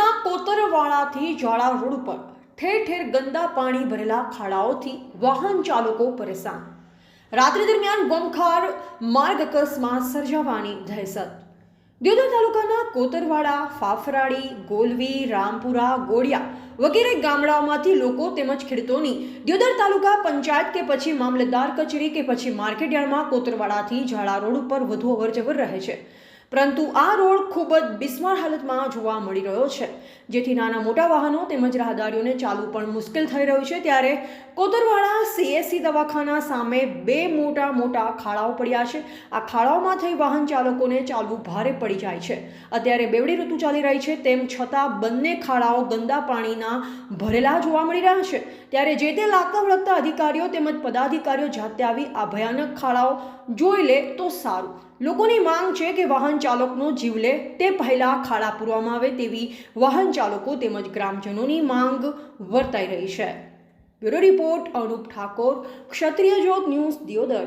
દિયોદરના કોતરવાળાથી ઝાડા રોડ પર ઠેર ઠેર ગંદા પાણી ભરેલા ખાડાઓથી વાહન ચાલકો પરેશાન. રાત્રિ દરમિયાન ગોમખાર માર્ગ અકસ્માત સર્જાવાની દહેશત દિયોદર તાલુકાના કોતરવાડા ફાફરાડી ગોલવી, રામપુરા, ગોળિયા વગેરે ગામડાઓમાંથી લોકો તેમજ ખેડૂતોની દિયોદર તાલુકા પંચાયત કે પછી મામલતદાર કચેરી કે પછી માર્કેટ યાર્ડમાં કોતરવાડાથી ઝાડા રોડ ઉપર વધુ અવરજવર રહે છે. પરંતુ આ રોડ ખૂબ જ બિસ્માર હાલતમાં જોવા મળી રહ્યો છે. જેથી નાના મોટા વાહનો તેમજ રાહદારીઓને ચાલવું પણ મુશ્કેલ થઈ રહ્યું છે. ત્યારે કોતરવાડા સીએસસી દવાખાના સામે બે મોટા મોટા ખાડાઓ પડ્યા છે. આ ખાડાઓમાં થઈ વાહન ચાલકોને ચાલવું ભારે પડી જાય છે. અત્યારે બેવડી ઋતુ ચાલી રહી છે. તેમ છતાં બંને ખાડાઓ ગંદા પાણીના ભરેલા જોવા મળી રહ્યા છે. ત્યારે જે તે લાગતા વળગતા અધિકારીઓ તેમજ પદાધિકારીઓ જાતે આવી આ ભયાનક ખાડાઓ જોઈ લે તો સારું. લોકોની માંગ છે કે વાહન ચાલકનો જીવ લે તે પહેલાં ખાડા પૂરવામાં આવે તેવી વાહન ચાલકો તેમજ ગ્રામજનોની માંગ વર્તાઈ રહી છે. Bureau report Anup Thakor, Kshatriya Jyot news Deodar.